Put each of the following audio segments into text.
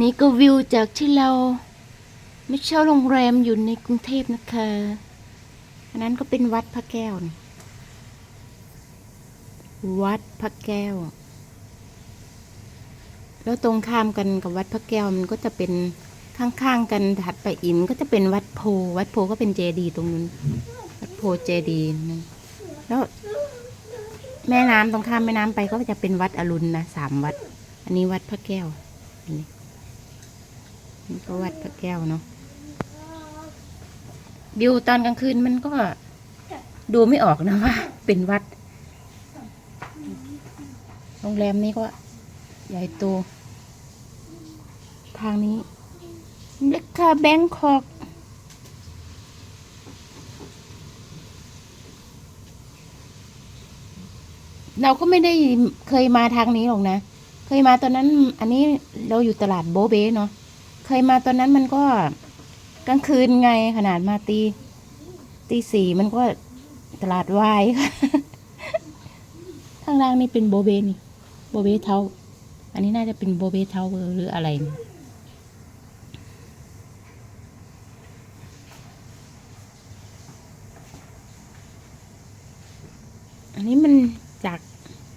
นี่ก็วิวจากที่เรา ไม่เช่าโรงแรมอยู่ในกรุงเทพนะคะอันนั้นก็เป็นวัดพระแก้วนี่วัดพระแก้ว แล้วตรงข้ามกันกับวัดพระแก้วมันก็จะเป็นข้างๆกันถัดไปอินก็จะเป็นวัดโพ วัดโพก็เป็นเจดีตรงนู้น วัดโพเจดีนั่นแล้ว แม่น้ำตรงข้ามแม่น้ำไปก็จะเป็นวัดอรุณนะสามวัด อันนี้วัดพระแก้วอันนี้ นี่ก็วัดพระแก้วเนาะวิวตอนกลางคืนมันก็ดูไม่ออกนะว่า เป็นวัด โรงแรมนี้ก็ ใหญ่โต ทางนี้เล็กค่ะแบงคอกเราก็ไม่ได้เคยมาทางนี้หรอกนะ เคยมาตอนนั้น อันนี้เราอยู่ตลาดโบเบ้เนาะ เคยมาตอนนั้นมันก็กลางคืนไงขนาดมาตี ตีสี่มันก็ตลาดวายข้างล่างนี่เป็นโบเบนี่โบเบเทาอันนี้น่าจะเป็นโบเบเทาวหรืออะไรนี่อันนี้มันจาก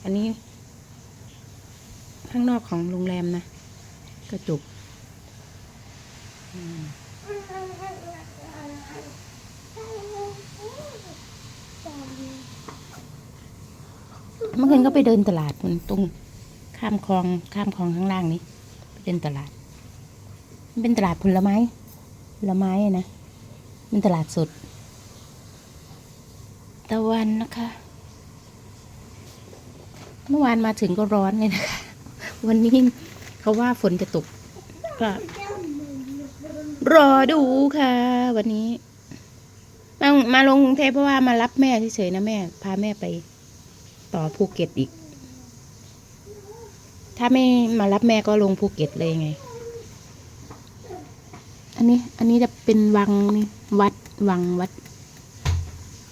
อันนี้ ข้างนอกของโรงแรมนะ กระจก เมื่อคืนก็ไปเดินตลาดมันตรงข้ามคลองข้ามคลองข้างล่างนี้ไปเดินตลาด มันเป็นตลาดผลไม้ผลไม้อะนะเป็นตลาดสดตะวันนะคะ เมื่อวานมาถึงก็ร้อนเลยนะคะ วันนี้เขาว่าฝนจะตกก็ รอดูค่ะ วันนี้ มามาลงกรุงเทพเพราะว่ามารับแม่เฉยๆนะแม่ พาแม่ไป ต่อภูเก็ตอีก ถ้าไม่มารับแม่ก็ลงภูเก็ตเลยไง อันนี้ อันนี้จะเป็นวังนี่วัดวังวัด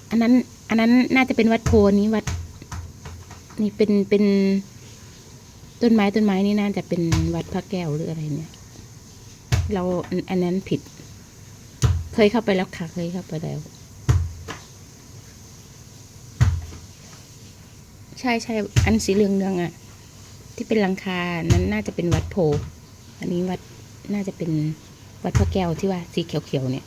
อันนั้น อันนั้นน่าจะเป็นวัดโพนี้วัด นี่เป็นเป็นต้นไม้ต้นไม้นี่น่าจะเป็นวัดพระแก้วหรืออะไรเนี่ย เราอันนั้นผิด เคยเข้าไปแล้วค่ะ เคยเข้าไปแล้ว ใช่ใช่อันสีเหลืองเนืองๆอะที่เป็นลังคา นั้นน่าจะเป็นวัดโพ อันนี้วัดน่าจะเป็นวัดพระแก้วที่ว่าสีเขียวๆเนี่ย